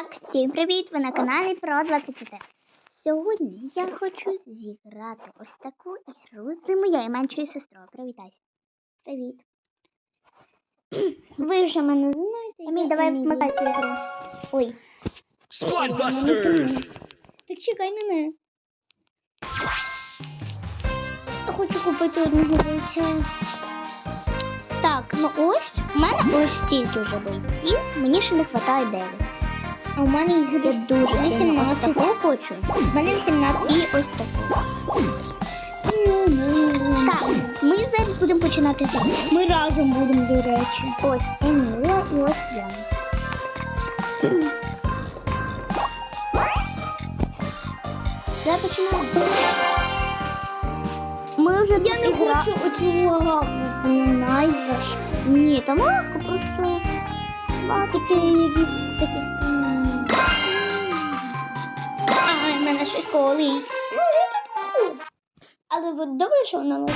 Так, всім привіт! Ви на каналі Про 24. Сьогодні я хочу зіграти ось таку ігру з моєю меншою сестрою. Привітайся. Привіт. Ви вже мене знаєте. Еміль, давай вмикай цю ігру. Ой. Splatbusters! Так чекай мене. Я хочу купити одну бойця. Так, ну ось, в мене ось стільки вже бойців, мені ще не вистачає 9. А у мене їх я дуже 18 таку хочу. У мене 18 і ось таку. Так, ми зараз будемо починати грати. Ми разом будемо, до речі. Ось Емілія і ось я. Я починаю. Ми вже Я не хочу оцю лагаву, знаєш. Ні, там легко просто. Тільки якісь такі Ай, в мене щось колить. Ну, вже тут. Але от добре, що вона легка.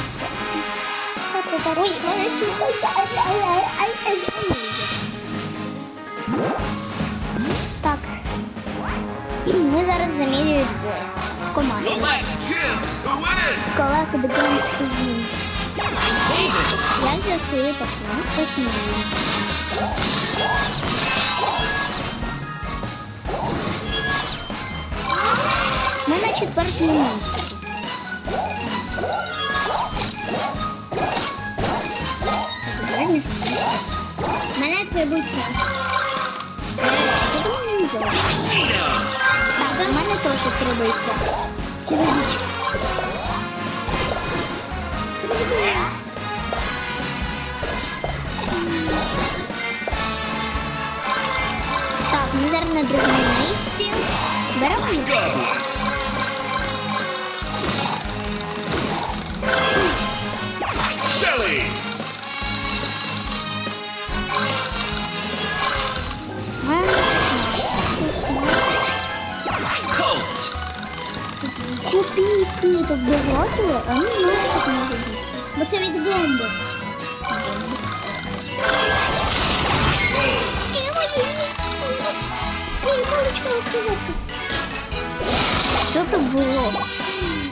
Так, так, ой, мене щось. Так. І ми зараз замірюємо win! Коли будемо сидіти. Я з'ясую таку посмію. Ми на четвертому місці. Мене. Dino! Так, в мене теж требується. Так, ми зараз на другому місці. Беремо. Go! Shelly! Colt! Так багато, а ми не так не робити. Бо це від бомби. Що то було?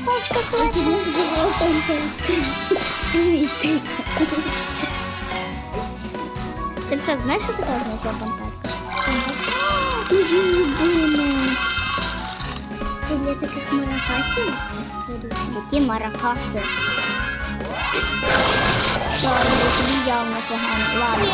Паличка хватить. не збивав Ти що, знаєш, що таке означає фантазія? Дуже любима. Це для таких маракасів? Які маракаси? Ладно, тобі явно погано. Ладно.